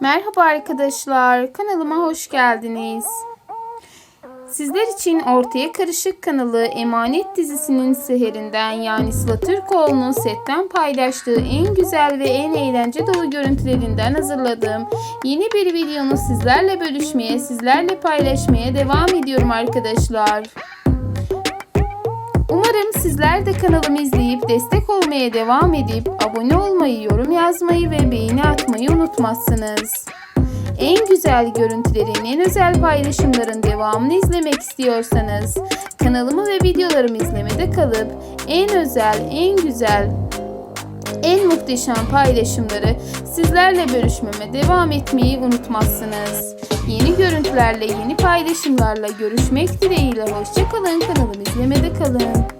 Merhaba arkadaşlar, kanalıma hoş geldiniz. Sizler için Ortaya Karışık kanalı Emanet dizisinin seherinden yani Sıla Türkoğlu'nun setten paylaştığı en güzel ve en eğlence dolu görüntülerinden hazırladığım yeni bir videonu sizlerle bölüşmeye, sizlerle paylaşmaya devam ediyorum arkadaşlar. Sizler de kanalımı izleyip destek olmaya devam edip abone olmayı, yorum yazmayı ve beğeni atmayı unutmazsınız. En güzel görüntülerin, en özel paylaşımların devamını izlemek istiyorsanız kanalımı ve videolarımı izlemede kalıp en özel, en güzel, en muhteşem paylaşımları sizlerle bölüşmeme devam etmeyi unutmazsınız. Yeni görüntülerle, yeni paylaşımlarla görüşmek dileğiyle. Hoşçakalın, kanalımı izlemede kalın.